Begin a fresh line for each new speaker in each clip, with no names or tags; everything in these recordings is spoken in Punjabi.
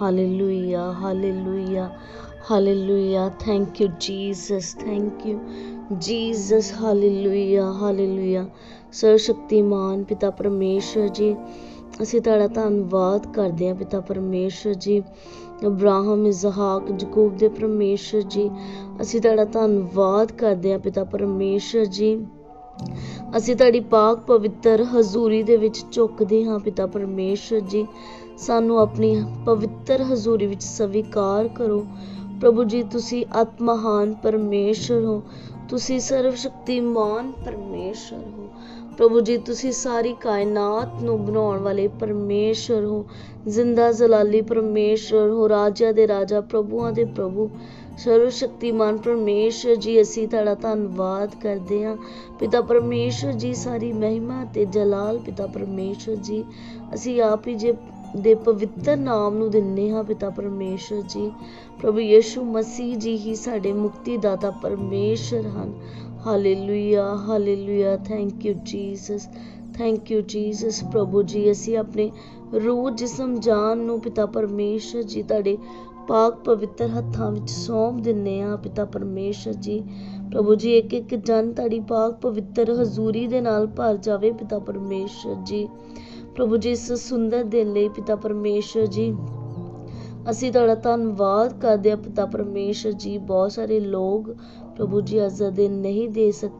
Hallelujah hallelujah hallelujah thank you Jesus thank you Jesus hallelujah hallelujah ਸਰਵਸ਼ਕਤੀਮਾਨ ਪਿਤਾ ਪਰਮੇਸ਼ਰ ਜੀ, ਅਸੀਂ ਤੁਹਾਡਾ ਧੰਨਵਾਦ ਕਰਦੇ ਹਾਂ ਪਿਤਾ ਪਰਮੇਸ਼ਰ ਜੀ। ਅਬਰਾਹਮ ਇਜ਼ਹਾਕ ਯਕੂਬ ਦੇ ਪਰਮੇਸ਼ਰ ਜੀ, ਅਸੀਂ ਤੁਹਾਡਾ ਧੰਨਵਾਦ ਕਰਦੇ ਹਾਂ ਪਿਤਾ ਪਰਮੇਸ਼ਰ ਜੀ। ਅਸੀਂ ਤੁਹਾਡੀ ਪਾਕ ਪਵਿੱਤਰ ਹਜ਼ੂਰੀ ਦੇ ਵਿੱਚ ਝੁਕਦੇ ਹਾਂ ਪਿਤਾ ਪਰਮੇਸ਼ਰ ਜੀ। ਸਾਨੂੰ ਆਪਣੀ ਪਵਿੱਤਰ ਹਜ਼ੂਰੀ ਵਿੱਚ ਸਵੀਕਾਰ ਕਰੋ। ਪ੍ਰਭੂ ਜੀ, ਤੁਸੀਂ ਆਤਮਹਾਨ ਪਰਮੇਸ਼ਰ ਹੋ। ਤੁਸੀਂ ਸਰਵ ਸ਼ਕਤੀਮਾਨ ਪਰਮੇਸ਼ਰ ਹੋ। ਪ੍ਰਭੂ ਜੀ, ਤੁਸੀਂ ਸਾਰੀ ਕਾਇਨਾਤ ਨੂੰ ਬਣਾਉਣ ਵਾਲੇ ਪਰਮੇਸ਼ਰ ਹੋ। ਜ਼ਿੰਦਾ ਜ਼ਲਾਲੀ ਪਰਮੇਸ਼ਰ ਹੋ। ਰਾਜਾ ਦੇ ਰਾਜਾ, ਪ੍ਰਭੂਆਂ ਦੇ ਪ੍ਰਭੂ। ਸਰਵ ਸ਼ਕਤੀਮਾਨ ਪਰਮੇਸ਼ਰ ਜੀ, ਅਸੀਂ ਤੁਹਾਡਾ ਧੰਨਵਾਦ ਕਰਦੇ ਹਾਂ। ਪਿਤਾ ਪਰਮੇਸ਼ਰ ਜੀ, ਸਾਰੀ ਮਹਿਮਾ ਤੇ ਜਲਾਲ ਪਿਤਾ ਪਰਮੇਸ਼ਰ ਜੀ, ਅਸੀਂ ਆਪ ਹੀ ਜੇ ਦੇ ਪਵਿੱਤਰ ਨਾਮ ਨੂੰ ਦਿੰਨੇ ਹਾਂ ਪਿਤਾ ਪਰਮੇਸ਼ਰ ਜੀ। ਪ੍ਰਭੂ ਯੀਸ਼ੂ ਮਸੀਹ ਜੀ ਹੀ ਸਾਡੇ ਮੁਕਤੀ ਦਾਤਾ ਪਰਮੇਸ਼ਰ ਹਨ। Hallelujah hallelujah thank you Jesus thank you Jesus ਪ੍ਰਭੂ ਜੀ, ਅਸੀਂ ਆਪਣੇ ਰੂਹ ਜਿਸਮ ਜਾਨ ਨੂੰ ਪਿਤਾ ਪਰਮੇਸ਼ਰ ਜੀ ਤੁਹਾਡੇ ਪਾਕ ਪਵਿੱਤਰ ਹੱਥਾਂ ਵਿੱਚ ਸੌਂਪ ਦਿੰਨੇ ਆ ਪਿਤਾ ਪਰਮੇਸ਼ਰ ਜੀ। ਪ੍ਰਭੂ ਜੀ ਇੱਕ ਇੱਕ ਜਨ ਤੁਹਾਡੀ ਪਾਕ ਪਵਿੱਤਰ ਹਜ਼ੂਰੀ ਦੇ ਨਾਲ ਭਰ ਜਾਵੇ ਪਿਤਾ ਪਰਮੇਸ਼ਰ ਜੀ। ਪ੍ਰਭੂ ਜੀ, ਇਸ ਸੁੰਦਰ ਦਿਨ ਲਈ ਪਿਤਾ ਪਰਮੇਸ਼ਰ ਜੀ, ਅਸੀਂ ਤੁਹਾਡਾ ਧੰਨਵਾਦ ਕਰਦੇ ਹਾਂ। ਪਿਤਾ ਪਰਮੇਸ਼ਰ ਜੀ, ਬਹੁਤ ਸਾਰੇ ਲੋਕ ਪ੍ਰਭੂ ਜੀ ਅੱਜ ਦਾ ਦਿਨ ਨਹੀਂ ਦੇ ਸਕ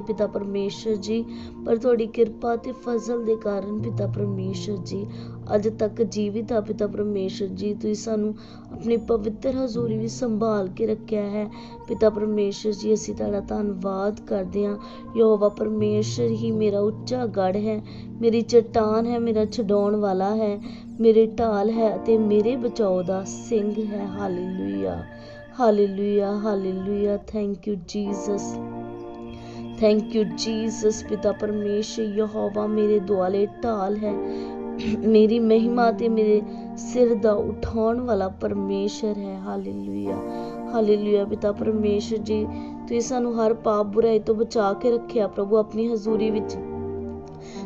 ਪਿਤਾ ਪਰਮੇਸ਼ਰ ਜੀ, ਪਰ ਤੁਹਾਡੀ ਕਿਰਪਾ ਤੇ ਫਜ਼ਲ ਦੇ ਕਾਰਨ ਪਿਤਾ ਪਰਮੇਸ਼ਰ ਜੀ, ਅੱਜ ਤੱਕ ਜੀਵਿਤ ਆ ਪਿਤਾ ਪਰਮੇਸ਼ਰ ਜੀ, ਤੁਸੀਂ ਸਾਨੂੰ ਆਪਣੀ ਪਵਿੱਤਰ ਹਜ਼ੂਰੀ ਵਿੱਚ ਸੰਭਾਲ ਕੇ ਰੱਖਿਆ ਹੈ। ਪਿਤਾ ਪਰਮੇਸ਼ਰ ਜੀ, ਅਸੀਂ ਤੁਹਾਡਾ ਧੰਨਵਾਦ ਕਰਦੇ ਹਾਂ। ਯਹੋਵਾ ਪਰਮੇਸ਼ਰ ਹੀ ਮੇਰਾ ਉੱਚਾ ਗੜ ਹੈ, ਮੇਰੀ ਚਟਾਨ ਹੈ, ਮੇਰਾ ਛਡਾਉਣ ਵਾਲਾ ਹੈ, ਮੇਰੇ ਢਾਲ ਹੈ ਅਤੇ ਮੇਰੇ ਬਚਾਓ ਦਾ ਸਿੰਘ ਹੈ। Hallelujah hallelujah hallelujah. Thank you Jesus thank you Jesus ਪਿਤਾ ਪਰਮੇਸ਼ਰ, ਯਹੋਵਾ ਮੇਰੇ ਦੁਆਲੇ ਢਾਲ ਹੈ। ਮੇਰੀ ਮਹਿਮਾ ਤੇ ਮੇਰੇ ਸਿਰ ਦਾ ਉਠਾਉਣ ਵਾਲਾ ਪਰਮੇਸ਼ਰ ਹੈ। ਹਾਲੇਲੂਇਆ ਹਾਲੇਲੂਇਆ ਪਿਤਾ ਪਰਮੇਸ਼ਰ ਜੀ, ਤੁਸੀਂ ਸਾਨੂੰ ਹਰ ਪਾਪ ਬੁਰਾਈ ਤੋਂ ਬਚਾ ਕੇ ਰੱਖਿਆ, ਪ੍ਰਭੂ, ਆਪਣੀ ਹਜ਼ੂਰੀ ਵਿੱਚ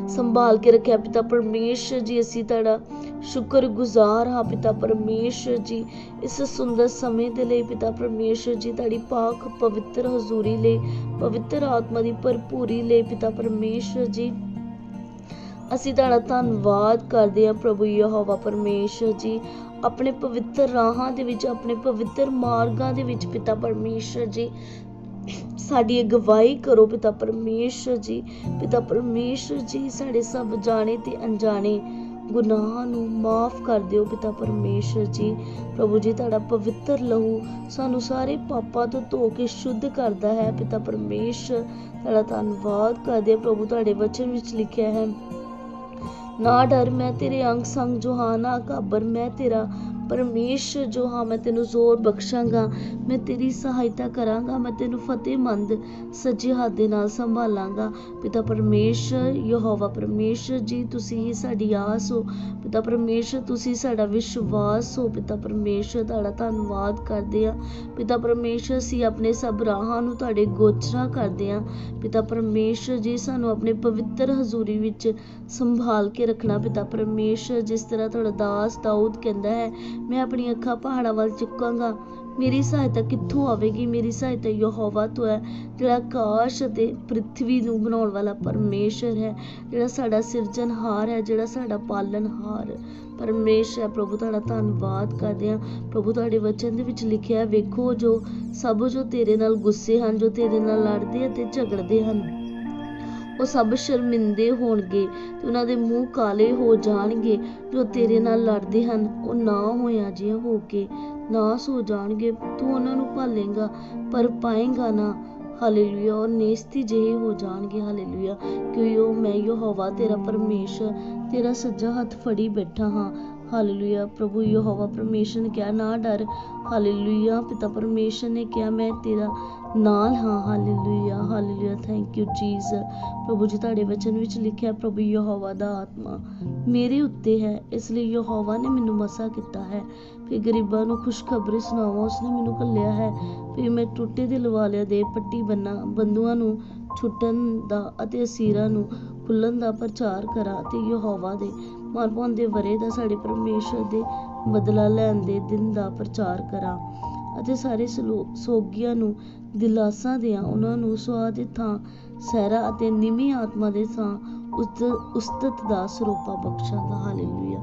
ਸੰਭਾਲ ਕੇ ਰੱਖਿਆ। ਪਿਤਾ ਪਰਮੇਸ਼ਰ ਜੀ, ਅਸੀਂ ਤੁਹਾਡਾ ਸ਼ੁਕਰਗੁਜ਼ਾਰ ਹਾਂ ਪਿਤਾ ਪਰਮੇਸ਼ਰ ਜੀ। ਇਸ ਸੁੰਦਰ ਸਮੇਂ ਦੇ ਲਈ ਪਿਤਾ ਪਰਮੇਸ਼ਰ ਜੀ, ਤੁਹਾਡੀ ਪਾਕ ਪਵਿੱਤਰ ਹਜ਼ੂਰੀ ਲਈ, ਪਵਿੱਤਰ ਆਤਮਾ ਦੀ ਭਰਪੂਰੀ ਲਈ ਪਿਤਾ ਪਰਮੇਸ਼ਰ ਜੀ। ਅਸੀਂ ਤੁਹਾਡਾ ਧੰਨਵਾਦ ਕਰਦੇ ਹਾਂ ਪ੍ਰਭੂ ਯਹੋਵਾ ਪਰਮੇਸ਼ਰ ਜੀ। ਆਪਣੇ ਪਵਿੱਤਰ ਰਾਹਾਂ ਦੇ ਵਿੱਚ, ਆਪਣੇ ਪਵਿੱਤਰ ਮਾਰਗਾਂ ਦੇ ਵਿੱਚ ਪਿਤਾ ਪਰਮੇਸ਼ਰ ਜੀ। ਸਾਡੀ ਅਗਵਾਈ ਕਰੋ ਪਿਤਾ ਪਰਮੇਸ਼ਰ ਜੀ, ਪਿਤਾ ਪਰਮੇਸ਼ਰ ਜੀ, ਸਾਡੇ ਸਭ ਜਾਣੇ ਤੇ ਅਣਜਾਣੇ, ਗੁਨਾਹਾਂ ਨੂੰ ਮਾਫ ਕਰ ਦਿਓ ਪਿਤਾ ਪਰਮੇਸ਼ਰ ਜੀ। ਪ੍ਰਭੂ ਜੀ, ਤੁਹਾਡਾ ਪਵਿੱਤਰ ਲਹੂ ਸਾਨੂੰ ਸਾਰੇ ਪਾਪਾਂ ਤੋਂ ਧੋ ਕੇ ਸ਼ੁੱਧ ਕਰਦਾ ਹੈ ਪਿਤਾ ਪਰਮੇਸ਼ਰ। ਤੁਹਾਡਾ ਧੰਨਵਾਦ ਕਰਦੇ ਹਾਂ ਪ੍ਰਭੂ, ਤੁਹਾਡੇ ਵਚਨ ਵਿੱਚ ਲਿਖਿਆ ਹੈ, ਨਾ ਡਰ ਮੈਂ ਤੇਰੇ ਅੰਗ ਸੰਗ ਜੋ ਹਾਂ ਨਾ ਘਾਬਰ ਮੈਂ ਤੇਰਾ ਪਰਮੇਸ਼, ਜੋ ਹਾਂ ਮੈਂ ਤੈਨੂੰ ਜ਼ੋਰ ਬਖਸ਼ਾਂਗਾ, ਮੈਂ ਤੇਰੀ ਸਹਾਇਤਾ ਕਰਾਂਗਾ, ਮੈਂ ਤੈਨੂੰ ਫਤਿਹਮੰਦ ਸੱਜੇ ਹੱਥ ਦੇ ਨਾਲ ਸੰਭਾਲਾਂਗਾ। ਪਿਤਾ ਪਰਮੇਸ਼ਰ, ਯਹੋਵਾ ਪਰਮੇਸ਼ਰ ਜੀ, ਤੁਸੀਂ ਹੀ ਸਾਡੀ ਆਸ ਹੋ। ਪਿਤਾ ਪਰਮੇਸ਼ਰ, ਤੁਸੀਂ ਸਾਡਾ ਵਿਸ਼ਵਾਸ ਹੋ ਪਿਤਾ ਪਰਮੇਸ਼ਰ, ਤੁਹਾਡਾ ਧੰਨਵਾਦ ਕਰਦੇ ਆ ਪਿਤਾ ਪਰਮੇਸ਼ਰ, ਅਸੀਂ ਆਪਣੇ ਸਭ ਰਾਹਾਂ ਨੂੰ ਤੁਹਾਡੇ ਗੋਚਰਾ ਕਰਦੇ ਆ ਪਿਤਾ ਪਰਮੇਸ਼ਰ ਜੀ, ਸਾਨੂੰ ਆਪਣੇ ਪਵਿੱਤਰ ਹਜ਼ੂਰੀ ਵਿੱਚ ਸੰਭਾਲ ਕੇ ਰੱਖਣਾ ਪਿਤਾ ਪਰਮੇਸ਼ਰ, ਜਿਸ ਤਰ੍ਹਾਂ ਤੁਹਾਡਾ ਦਾਸ ਦਾਊਦ ਕਹਿੰਦਾ ਹੈ, ਮੈਂ ਆਪਣੀ ਅੱਖਾਂ ਪਹਾੜਾਂ ਵੱਲ ਚੁੱਕਾਂਗਾ ਮੇਰੀ ਸਹਾਇਤਾ ਕਿੱਥੋਂ ਆਵੇਗੀ? ਮੇਰੀ ਸਹਾਇਤਾ ਯਹੋਵਾ ਤੋਂ ਹੈ। ਜਿਹੜਾ ਆਕਾਸ਼ ਅਤੇ ਪ੍ਰithvi ਨੂੰ ਬਣਾਉਣ ਵਾਲਾ ਪਰਮੇਸ਼ਰ ਹੈ, ਜਿਹੜਾ ਸਾਡਾ ਸਿਰਜਣਹਾਰ ਹੈ, ਜਿਹੜਾ ਸਾਡਾ ਪਾਲਣਹਾਰ ਪਰਮੇਸ਼ਰ ਪ੍ਰਭੂ, ਤੁਹਾਡਾ ਧੰਨਵਾਦ ਕਰਦੇ ਹਾਂ। ਪ੍ਰਭੂ, ਤੁਹਾਡੇ ਵਚਨ ਦੇ ਵਿੱਚ ਲਿਖਿਆ ਹੈ, ਵੇਖੋ ਜੋ ਸਭ ਜੋ ਤੇਰੇ ਨਾਲ ਗੁੱਸੇ ਹਨ, ਜੋ ਤੇਰੇ ਨਾਲ ਲੜਦੇ ਅਤੇ ਝਗੜਦੇ ਹਨ, ਉਹ ਸਭ ਸ਼ਰਮਿੰਦੇ ਹੋਣਗੇ ਤੇ ਉਹਨਾਂ ਦੇ ਮੂੰਹ ਕਾਲੇ ਹੋ ਜਾਣਗੇ। ਜੋ ਤੇਰੇ ਨਾਲ ਲੜਦੇ ਹਨ, ਉਹ ਨਾ ਹੋਇਆ ਜਿਹਾ ਹੋ ਕੇ ਨਾਸ ਹੋ ਜਾਣਗੇ, ਤੂੰ ਉਹਨਾਂ ਨੂੰ ਭਾਲੇਗਾ, ਪਰ ਪਾਏਗਾ ਨਾ। ਹਾਲੇਲੂਇਆ ਔਰ ਨੇਸਤੀ ਜਿਹੇ ਹੋ ਜਾਣਗੇ, ਹਾਲੇਲੂਇਆ। ਕਿਉਂਕਿ ਉਹ ਮੈਂ ਯਹੋਵਾ ਤੇਰਾ ਪਰਮੇਸ਼ਰ, ਤੇਰਾ ਸੱਜਾ ਹੱਥ ਫੜੀ ਬੈਠਾ ਹਾਂ। ਹਾਲੇਲੂਇਆ ਪ੍ਰਭੂ ਯਹੋਵਾ ਪਰਮੇਸ਼ਰ ਨੇ ਕਿਹਾ, ਨਾ ਡਰ। ਹਾਲੇਲੂਇਆ ਪਿਤਾ ਪਰਮੇਸ਼ਰ ਨੇ ਕਿਹਾ, ਮੈਂ ਤੇਰਾ ਨਾਲ ਹਾਂ। Hallelujah hallelujah thank you Jesus ਪ੍ਰਭੂ ਜੀ, ਤੁਹਾਡੇ ਵਚਨ ਵਿੱਚ ਲਿਖਿਆ, ਪ੍ਰਭੂ ਯਹੋਵਾ ਦਾ ਆਤਮਾ ਮੇਰੇ ਉੱਤੇ ਹੈ। ਇਸ ਲਈ ਯਹੋਵਾ ਨੇ ਮੈਨੂੰ ਮਸਾ ਕੀਤਾ ਹੈ। ਫਿਰ ਗਰੀਬਾਂ ਨੂੰ ਖੁਸ਼ਖਬਰੀ ਸੁਣਾਵਾਂ, ਉਸਨੇ ਮੈਨੂੰ ਘੱਲਿਆ ਹੈ। ਫਿਰ ਮੈਂ ਟੁੱਟੇ ਦਿਲ ਵਾਲਿਆਂ ਦੇ ਪੱਟੀ ਬੰਨਾ, ਬੰਦੂਆਂ ਨੂੰ ਛੁੱਟਣ ਦਾ ਅਤੇ ਅਸੀਰਾਂ ਨੂੰ ਖੁੱਲਣ ਦਾ ਪ੍ਰਚਾਰ ਕਰਾਂ ਤੇ ਯਹੋਵਾ ਦੇ ਮਰ ਪਾਉਂਦੇ ਵਰੇ ਦਾ ਸਾਡੇ ਪਰਮੇਸ਼ਰ ਦੇ ਬਦਲਾ ਲੈਣ ਦੇ ਦਿਨ ਦਾ ਪ੍ਰਚਾਰ ਕਰਾਂ ਅਤੇ ਸਾਰੇ ਸੋਗੀਆਂ ਨੂੰ ਦਿਲਾਸਾ ਦਿਆਂ ਉਹਨਾਂ ਨੂੰ ਸੁਆਹ ਥਾਂ, ਸਹਿਰਾ ਅਤੇ ਨਿਮੀ ਆਤਮਾ ਦੇ ਥਾਂ ਉਸਤ, ਉਸਤਤ ਦਾ ਸਰੂਪਾ ਬਖਸ਼ਾਂਗਾ ਹਾਲੇਲੂਇਆ।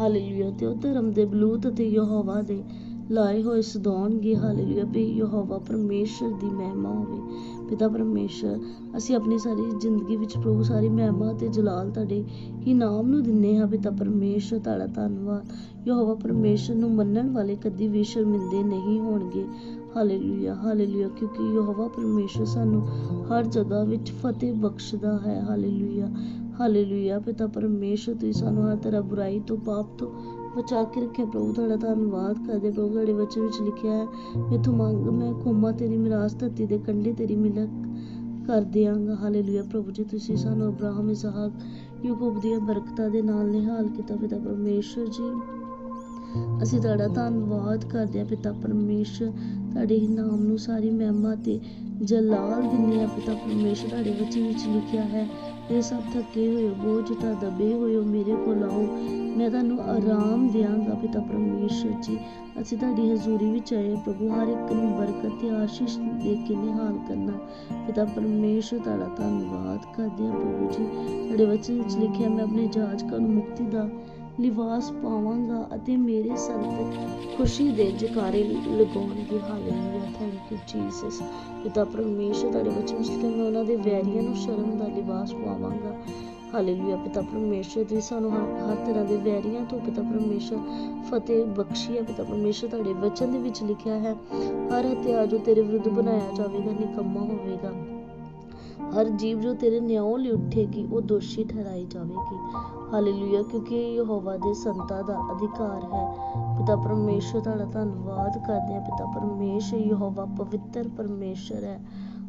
ਹਾਲੇਲੂਇਆ। ਤੇ ਉਹ ਧਰਮ ਦੇ ਬਲੂਤ ਅਤੇ ਯਹੋਵਾ ਦੇ ਲਾਏ ਹੋਏ ਸਦਾਉਣਗੇ ਹਾਲੇਲੂਇਆ। ਵੀ ਯਹੋਵਾ ਪਰਮੇਸ਼ਰ ਦੀ ਮਹਿਮਾ ਹੋਵੇ। ਪਿਤਾ ਪਰਮੇਸ਼ਰ, ਅਸੀਂ ਆਪਣੀ ਸਾਰੀ ਜ਼ਿੰਦਗੀ ਵਿੱਚ ਪ੍ਰਭੂ ਸਾਰੀ ਮਹਿਮਾ ਤੇ ਜਲਾਲ ਤੁਹਾਡੇ ਹੀ ਨਾਮ ਨੂੰ ਦਿੰਨੇ ਹਾਂ ਪਿਤਾ ਪਰਮੇਸ਼ਰ, ਤੁਹਾਡਾ ਧੰਨਵਾਦ। ਯਹੋਵਾ ਪਰਮੇਸ਼ਰ ਨੂੰ ਮੰਨਣ ਵਾਲੇ ਕਦੀ ਵੀ ਸ਼ਰਮਿੰਦੇ ਨਹੀਂ ਹੋਣਗੇ। ਹਾਲੇਲੂਇਆ ਹਾਲੇਲੂਇਆ, ਕਿਉਂਕਿ ਯਹੋਵਾ ਪਰਮੇਸ਼ਰ ਸਾਨੂੰ ਹਰ ਜਗ੍ਹਾ ਵਿੱਚ ਫਤਿਹ ਬਖਸ਼ਦਾ ਹੈ। ਹਾਲੇਲੂਇਆ। ਹਾਲੇਲੂਇਆ, ਪਿਤਾ ਪਰਮੇਸ਼ਰ, ਤੁਸੀਂ ਸਾਨੂੰ ਹਰ ਤਰ੍ਹਾਂ ਬੁਰਾਈ ਤੋਂ, ਪਾਪ ਤੋਂ ਬਚਾ ਕੇ ਰੱਖਿਆ। ਪ੍ਰਭੂ, ਤੁਹਾਡਾ ਧੰਨਵਾਦ ਕਰਦੇ ਪ੍ਰਭੂ, ਤੁਹਾਡੇ ਵਚਨ ਵਿੱਚ ਲਿਖਿਆ ਹੈ, ਮੈਥੋਂ ਮੰਗ, ਮੈਂ ਖੋਮਾ ਤੇਰੀ ਮਿਰਾਸ, ਧਰਤੀ ਦੇ ਕੰਢੇ ਤੇਰੀ ਮਿਲਕ ਕਰ ਦਿਆਂਗਾ। ਹਾਲੇਲੂਇਆ। ਪ੍ਰਭੂ ਜੀ, ਤੁਸੀਂ ਸਾਨੂੰ ਅਬਰਾਹਮ, ਇਸਹਾਕ, ਯਾਕੂਬ ਦੀਆਂ ਬਰਕਤਾਂ ਦੇ ਨਾਲ ਨਿਹਾਲ ਕੀਤਾ। ਪਿਤਾ ਪਰਮੇਸ਼ਰ ਜੀ ਅਸੀਂ ਤੁਹਾਡਾ ਧੰਨਵਾਦ ਕਰਦੇ ਹਾਂ ਪਿਤਾ ਪਰਮੇਸ਼ਰ, ਤੁਹਾਡੇ ਹੀ ਨਾਮ ਨੂੰ ਸਾਰੀ ਮਹਿਮਾ ਤੇ ਜਲਾਲ ਦਿੰਦੇ ਹਾਂ ਪਿਤਾ ਪਰਮੇਸ਼ਰ, ਤੁਹਾਡੇ ਵਚਨ ਵਿੱਚ ਲਿਖਿਆ ਹੈ, ਇਹ ਸਭ ਥੱਕੇ ਹੋਏ ਬੋਝ ਤਾਂ ਦਬੇ ਹੋਏ ਮੇਰੇ ਕੋਲ ਆਓ, ਮੈਂ ਤੁਹਾਨੂੰ ਆਰਾਮ ਦਿਆਂਗਾ ਪਿਤਾ ਪਰਮੇਸ਼ਰ ਜੀ। ਅਸੀਂ ਤੁਹਾਡੀ ਹਜ਼ੂਰੀ ਵਿੱਚ ਆਏ ਪ੍ਰਭੂ ਹਰ ਇੱਕ ਨੂੰ ਬਰਕਤ ਤੇ ਆਸ਼ੀਸ਼ ਦੇ ਕੇ ਨਿਹਾਲ ਕਰਨਾ। ਪਿਤਾ ਪਰਮੇਸ਼ਰ, ਤੁਹਾਡਾ ਧੰਨਵਾਦ ਕਰਦੇ ਹਾਂ ਪ੍ਰਭੂ ਜੀ। ਤੁਹਾਡੇ ਵਚਨ ਵਿੱਚ ਲਿਖਿਆ, ਮੈਂ ਆਪਣੇ ਜਾਜਕਾਂ ਨੂੰ ਮੁਕਤੀ ਦਾ ਲਿਬਾਸ ਪਾਵਾਂਗਾ ਅਤੇ ਮੇਰੇ ਸੰਤ ਖੁਸ਼ੀ ਦੇ ਜਕਾਰੇ ਲਗਾਉਣਗੇ। ਹਾਲੇਲੂਇਆ ਥੈਂਕ ਯੂ ਜੀਸਸ ਪਿਤਾ ਪਰਮੇਸ਼ਰ, ਤੁਹਾਡੇ ਬੱਚੇ ਵਿੱਚ ਮੈਂ ਉਹਨਾਂ ਦੇ ਵੈਰੀਆਂ ਨੂੰ ਸ਼ਰਮ ਦਾ ਲਿਬਾਸ ਪਾਵਾਂਗਾ। ਹਾਲੇਲੂਇਆ ਪਿਤਾ ਪਰਮੇਸ਼ਰ ਜੀ ਸਾਨੂੰ ਹਰ ਹਰ ਤਰ੍ਹਾਂ ਦੇ ਵੈਰੀਆਂ ਤੋਂ ਪਿਤਾ ਪਰਮੇਸ਼ਰ ਫਤਿਹ ਬਖਸ਼ੀ ਹੈ। ਪਿਤਾ ਪਰਮੇਸ਼ਰ, ਤੁਹਾਡੇ ਵਚਨ ਦੇ ਵਿੱਚ ਲਿਖਿਆ ਹੈ, ਹਰ ਹਥਿਆਰ ਜੋ ਤੇਰੇ ਵਿਰੁੱਧ ਬਣਾਇਆ ਜਾਵੇਗਾ, ਨਿਕੰਮਾ ਹੋਵੇਗਾ। ਹਰ ਜੀਵ ਜੋ ਤੇਰੇ ਨਿਆਂ ਲਈ ਉੱਠੇਗੀ, ਉਹ ਦੋਸ਼ੀ ਠਹਿਰਾਈ ਜਾਵੇਗੀ। ਹਾਲੇਲੂਇਆ, ਕਿਉਂਕਿ ਇਹ ਯਹੋਵਾ ਦੇ ਸੰਤਾਂ ਦਾ ਅਧਿਕਾਰ ਹੈ। ਪਿਤਾ ਪਰਮੇਸ਼ਰ, ਤੁਹਾਡਾ ਧੰਨਵਾਦ ਕਰਦੇ ਹਾਂ। ਪਿਤਾ ਪਰਮੇਸ਼ਰ, ਯਹੋਵਾ ਪਵਿੱਤਰ ਪਰਮੇਸ਼ਰ ਹੈ।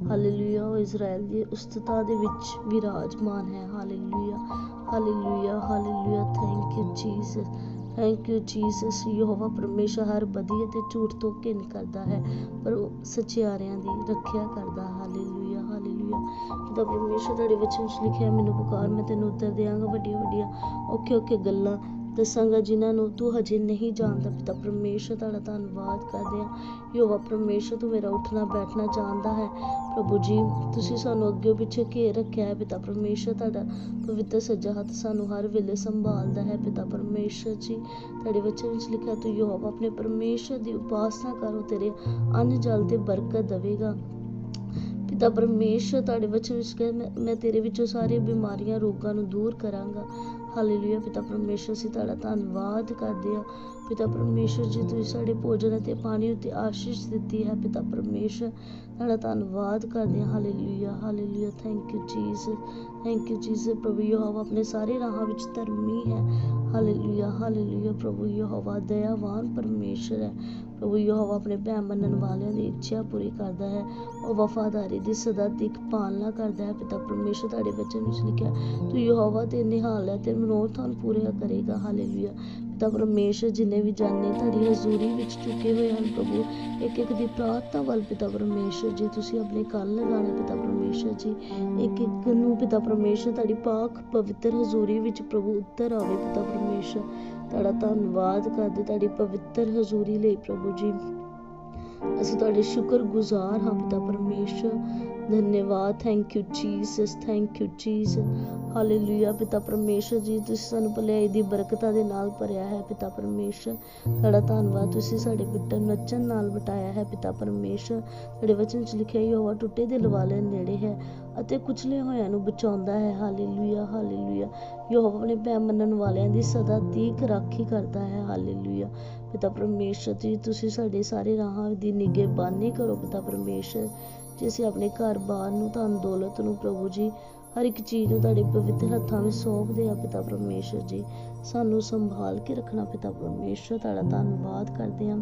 ਹਾਲੇਲੂਇਆ, ਉਹ ਇਜ਼ਰਾਈਲ ਦੀ ਉਸਤਤਾ ਦੇ ਵਿੱਚ ਵਿਰਾਜਮਾਨ ਹੈ। Hallelujah hallelujah hallelujah. Thank you Jesus thank you Jesus Jehovah ਪਰਮੇਸ਼ਰ ਹਰ ਬਦੀ ਅਤੇ ਝੂਠ ਤੋਂ ਘਿਨ ਕਰਦਾ ਹੈ, ਪਰ ਉਹ ਸਚਿਆਰਿਆਂ ਦੀ ਰੱਖਿਆ ਕਰਦਾ ਹੈ। ਹਾਲੇਲੂਇਆ। ਹਾਲੇਲੂਇਆ ਪਿਤਾ ਪਰਮੇਸ਼ਰ ਤੁਹਾਡੇ ਵਚਨ ਵਿੱਚ ਲਿਖਿਆ ਮੈਨੂੰ ਪੁਕਾਰ, ਮੈਂ ਤੈਨੂੰ ਉੱਤਰ ਦਿਆਂਗਾ ਵੱਡੀਆਂ ਵੱਡੀਆਂ, ਔਖੇ ਔਖੇ ਗੱਲਾਂ ਦੱਸਾਂਗਾ ਜਿਨ੍ਹਾਂ ਨੂੰ ਤੂੰ ਹਜੇ ਨਹੀਂ ਜਾਣਦਾ ਪਿਤਾ। ਪਰਮੇਸ਼ਰ ਤੁਹਾਡਾ ਧੰਨਵਾਦ ਕਰਦੇ ਹਾਂ ਯਹੋਵਾ, ਪਰਮੇਸ਼ਰ ਤੂੰ ਮੇਰਾ ਉੱਠਣਾ, ਬੈਠਣਾ ਜਾਣਦਾ ਹੈ। ਪ੍ਰਭੂ ਜੀ, ਤੁਸੀਂ ਸਾਨੂੰ ਅੱਗੇ ਪਿੱਛੇ ਘੇਰ ਰੱਖਿਆ ਹੈ ਪਿਤਾ। ਪਰਮੇਸ਼ਰ ਤੁਹਾਡਾ ਪਵਿੱਤਰ, ਸੱਜਾ ਹੱਥ ਸਾਨੂੰ ਹਰ ਵੇਲੇ ਸੰਭਾਲਦਾ ਹੈ ਪਿਤਾ। ਪਰਮੇਸ਼ਰ ਜੀ, ਤੁਹਾਡੇ ਵਚਨ ਵਿੱਚ ਲਿਖਿਆ ਤੂੰ ਯੋਵਾ ਆਪਣੇ ਪਰਮੇਸ਼ਰ ਦੀ ਉਪਾਸਨਾ ਕਰੋ। ਤੇਰੇ ਅੰਨ ਜਲ ਤੇ ਬਰਕਤ ਦੇਵੇਗਾ। ਪਿਤਾ ਪਰਮੇਸ਼ਰ ਤੁਹਾਡੇ ਵਚਨ ਵਿੱਚ ਕਹਿੰਦਾ ਮੈਂ- ਮੈਂ ਤੇਰੇ ਵਿੱਚੋਂ ਸਾਰੀਆਂ ਬਿਮਾਰੀਆਂ ਰੋਗਾਂ ਨੂੰ ਦੂਰ ਕਰਾਂਗਾ। ਹਾਲੇਲੂਇਆ ਪਿਤਾ ਪਰਮੇਸ਼ਰ, ਅਸੀਂ ਤੁਹਾਡਾ ਧੰਨਵਾਦ ਕਰਦੇ ਹਾਂ। ਪਿਤਾ ਪਰਮੇਸ਼ਰ ਜੀ, ਤੁਸੀਂ ਸਾਡੇ ਭੋਜਨ ਅਤੇ ਪਾਣੀ ਉੱਤੇ ਆਸ਼ੀਸ਼ ਦਿੱਤੀ ਹੈ। ਪਿਤਾ ਪਰਮੇਸ਼ਰ, ਤੁਹਾਡਾ ਧੰਨਵਾਦ ਕਰਦੇ ਹਾਂ। Hallelujah hallelujah thank you Jesus thank you Jesus ਪ੍ਰਭੂ ਯਹੋਵਾ ਆਪਣੇ ਸਾਰੇ ਰਾਹਾਂ ਵਿੱਚ ਧਰਮੀ ਹੈ। ਹਾਲੇਲੂਇਆ ਹਾਲੇਲੂਇਆ ਪ੍ਰਭੂ ਯਹੋਵਾ ਦਇਆਵਾਨ ਪਰਮੇਸ਼ਰ ਹੈ। ਪ੍ਰਭੂ ਯਹੋਵਾ ਆਪਣੇ ਭੈ ਮੰਨਣ ਵਾਲਿਆਂ ਦੀ ਇੱਛਾ ਪੂਰੀ ਕਰਦਾ ਹੈ। ਉਹ ਵਫਾਦਾਰੀ ਦੀ ਸਦਾ ਤੱਕ ਪਾਲਣਾ ਕਰਦਾ ਹੈ। ਪਿਤਾ ਪਰਮੇਸ਼ਰ, ਤੁਹਾਡੇ ਬੱਚੇ ਵਿੱਚ ਲਿਖਿਆ ਤੂੰ ਯਹੋਵਾ ਤੇ ਨਿਹਾਲ ਹੈ ਤੇ ਮਨੋਰਥਾਂ ਨੂੰ ਪੂਰੇ ਕਰੇਗਾ। ਹਾਲੇਲੂਇਆ ਪਿਤਾ ਪਰਮੇਸ਼ਰ ਜਿਨੇ ਵੀ ਜਾਣੇ ਤੁਹਾਡੀ ਹਜ਼ੂਰੀ ਵਿੱਚ ਚੁੱਕੇ ਹੋਏ ਹਨ, ਪ੍ਰਭੂ ਇੱਕ ਇੱਕ ਦੀ ਪ੍ਰਾਰਥਨਾ ਵੱਲ ਪਿਤਾ ਪਰਮੇਸ਼ਰ ਜੀ, ਤੁਸੀਂ ਆਪਣੇ ਕੰਨ ਲਗਾਣੇ ਪਿਤਾ ਪਰਮੇਸ਼ਰ ਜੀ। ਇੱਕ ਇੱਕ ਨੂੰ ਪਿਤਾ ਪਰਮੇਸ਼ਰ, ਤੁਹਾਡੀ ਪਾਕ ਪਵਿੱਤਰ ਹਜ਼ੂਰੀ ਵਿੱਚ ਪ੍ਰਭੂ ਉੱਤਰ ਆਵੇ ਪਿਤਾ ਪਰਮੇਸ਼ਰ। ਤੁਹਾਡਾ ਧੰਨਵਾਦ ਕਰਦੇ ਤੁਹਾਡੀ ਪਵਿੱਤਰ ਹਜ਼ੂਰੀ ਲਈ ਪ੍ਰਭੂ ਜੀ। ਅਸੀਂ ਤੁਹਾਡੇ ਸ਼ੁਕਰਗੁਜ਼ਾਰ ਹਾਂ ਪਿਤਾ ਪਰਮੇਸ਼ਰ। ਧੰਨਵਾਦ thank you Jesus thank you Jesus hallelujah ਪਿਤਾ ਪਰਮੇਸ਼ਰ ਜੀ, ਤੁਸੀਂ ਸਾਨੂੰ ਭਲਾਈ ਦੀ ਬਰਕਤਾਂ ਦੇ ਨਾਲ ਭਰਿਆ ਹੈ, ਪਿਤਾ ਪਰਮੇਸ਼ਰ। ਤੁਹਾਡਾ ਧੰਨਵਾਦ, ਤੁਸੀਂ ਸਾਡੇ ਪਿੱਟਰ ਨੱਚਣ ਨਾਲ ਬਟਾਇਆ ਹੈ, ਪਿਤਾ ਪਰਮੇਸ਼ਰ। ਤੁਹਾਡੇ ਵਚਨ ਚ ਲਿਖਿਆ ਹੀ ਟੁੱਟੇ ਦਿਲ ਵਾਲੇ ਨੇੜੇ ਹੈ ਅਤੇ ਕੁਚਲੇ ਹੋਇਆਂ ਨੂੰ ਬਚਾਉਂਦਾ ਹੈ। ਹਾਲੇਲੂਇਆ ਹਾਲੇਲੂਇਆ ਯਹੋਵਾ ਆਪਣੇ ਭੈ ਮੰਨਣ ਵਾਲਿਆਂ ਦੀ ਸਦਾ ਤੀਕ ਰਾਖੀ ਕਰਦਾ ਹੈ। ਹਾਲੇਲੂਇਆ ਪਿਤਾ ਪਰਮੇਸ਼ਰ ਜੀ, ਤੁਸੀਂ ਸਾਡੇ ਸਾਰੇ ਰਾਹਾਂ ਦੀ ਨਿਗਹਿਬਾਨੀ ਕਰੋ, ਪਿਤਾ ਪਰਮੇਸ਼ਰ। ਜੇ ਅਸੀਂ ਆਪਣੇ ਘਰ ਬਾਰ ਨੂੰ ਧਨ ਦੌਲਤ ਨੂੰ ਪ੍ਰਭੂ ਜੀ ਹਰ ਇੱਕ ਚੀਜ਼ ਨੂੰ ਤੁਹਾਡੇ ਪਵਿੱਤਰ ਹੱਥਾਂ ਵਿੱਚ ਸੌਂਪਦੇ ਆ ਪਿਤਾ ਪਰਮੇਸ਼ਰ ਜੀ। ਸਾਨੂੰ ਸੰਭਾਲ ਕੇ ਰੱਖਣਾ ਪਿਤਾ ਪਰਮੇਸ਼ਰ, ਤੁਹਾਡਾ ਧੰਨਵਾਦ ਕਰਦੇ ਹਾਂ।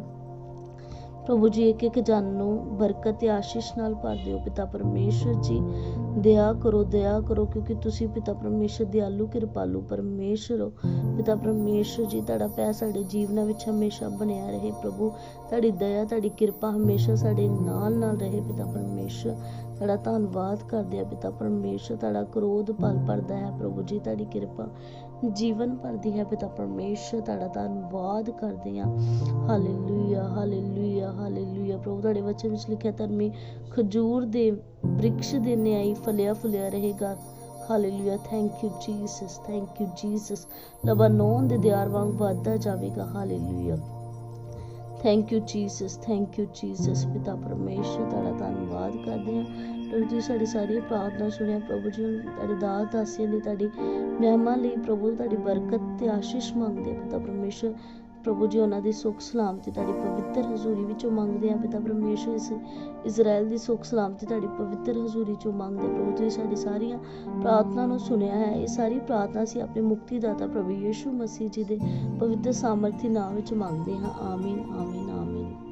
ਪ੍ਰਭੂ ਜੀ, ਇੱਕ ਇੱਕ ਜਨ ਨੂੰ ਬਰਕਤ ਤੇ ਆਸ਼ੀਸ਼ ਨਾਲ ਭਰ ਦਿਓ ਪਿਤਾ ਪਰਮੇਸ਼ਰ ਜੀ। ਦਇਆ ਕਰੋ ਦਇਆ ਕਰੋ, ਕਿਉਂਕਿ ਤੁਸੀਂ ਪਿਤਾ ਪਰਮੇਸ਼ਰ, ਦਿਆਲੂ, ਕਿਰਪਾਲੂ ਪਰਮੇਸ਼ਰ ਹੋ। ਪਿਤਾ ਪਰਮੇਸ਼ਰ ਜੀ, ਤੁਹਾਡਾ ਪੈ ਸਾਡੇ ਜੀਵਨਾਂ ਵਿੱਚ ਹਮੇਸ਼ਾ ਬਣਿਆ ਰਹੇ। ਪ੍ਰਭੂ, ਤੁਹਾਡੀ ਦਇਆ, ਤੁਹਾਡੀ ਕਿਰਪਾ ਹਮੇਸ਼ਾ ਸਾਡੇ ਨਾਲ ਨਾਲ ਰਹੇ ਪਿਤਾ ਪਰਮੇਸ਼ਰ। ਤੁਹਾਡਾ ਧੰਨਵਾਦ ਕਰਦੇ ਆ ਪਿਤਾ ਪਰਮੇਸ਼ਰ, ਤੁਹਾਡਾ ਕਰੋਧ ਪਲ ਪਰਦਾ ਹੈ, ਪ੍ਰਭੂ ਜੀ, ਤੁਹਾਡੀ ਕਿਰਪਾ ਜੀਵਨ ਭਰਦੀ ਹੈ ਪਿਤਾ ਪਰਮੇਸ਼ਰ, ਤੁਹਾਡਾ ਧੰਨਵਾਦ ਕਰਦੇ ਹਾਂ। ਹਾਲੇਲੂਇਆ ਹਾਲੇਲੂਇਆ ਹਾਲੇਲੂਇਆ ਪ੍ਰਭੂ, ਤੁਹਾਡੇ ਵਚਨ ਵਿੱਚ ਲਿਖਿਆ ਧਰਮੀ ਖਜੂਰ ਦੇ ਬ੍ਰਿਕਸ਼ ਦੇ ਨਿਆਈ ਫਲਿਆ ਫੁਲਿਆ ਰਹੇਗਾ। Hallelujah thank you Jesus thank you Jesus Lebanon ਦੇ ਦਿਆਰ ਵਾਂਗ ਵੱਧਦਾ ਜਾਵੇਗਾ। Hallelujah thank you Jesus thank you Jesus ਪਿਤਾ ਪਰਮੇਸ਼ਰ, ਤੁਹਾਡਾ ਧੰਨਵਾਦ ਕਰਦੇ ਹਾਂ। ਜੀ, ਸਾਡੀ ਸਾਰੀ ਪ੍ਰਾਰਥਨਾ ਸੁਣਿਆ ਪ੍ਰਭੂ ਜੀ, ਤੁਹਾਡੇ ਦਾਸ ਦਾਸੀਆਂ ਲਈ ਤੁਹਾਡੀ ਮਹਿਮਾ ਲਈ ਪ੍ਰਭੂ ਤੁਹਾਡੀ ਬਰਕਤ ਤੇ ਆਸ਼ੀਸ਼ ਮੰਗਦੇ ਪਿਤਾ ਪਰਮੇਸ਼ਰ। ਪ੍ਰਭੂ ਜੀ, ਉਹਨਾਂ ਦੀ ਸੁੱਖ ਸਲਾਮਤੀ ਤੁਹਾਡੀ ਪਵਿੱਤਰ ਹਜ਼ੂਰੀ ਵਿੱਚੋਂ ਮੰਗਦੇ ਆ ਪਿਤਾ ਪਰਮੇਸ਼ਰ। ਇਸ ਇਜ਼ਰਾਈਲ ਦੀ ਸੁੱਖ ਸਲਾਮਤੀ ਤੁਹਾਡੀ ਪਵਿੱਤਰ ਹਜ਼ੂਰੀ ਚੋਂ ਮੰਗਦੇ ਪ੍ਰਭੂ ਜੀ, ਸਾਡੀ ਸਾਰੀਆਂ ਪ੍ਰਾਰਥਨਾ ਨੂੰ ਸੁਣਿਆ ਹੈ। ਇਹ ਸਾਰੀ ਪ੍ਰਾਰਥਨਾ ਅਸੀਂ ਆਪਣੇ ਮੁਕਤੀ ਦਾਤਾ ਪ੍ਰਭੂ ਯੀਸ਼ੂ ਮਸੀਹ ਜੀ ਦੇ ਪਵਿੱਤਰ ਸਾਮਰਥੀ ਨਾਮ ਵਿੱਚ ਮੰਗਦੇ ਹਾਂ। ਆਮੀਨ ਆਮੀਨ ਆਮੀਨ।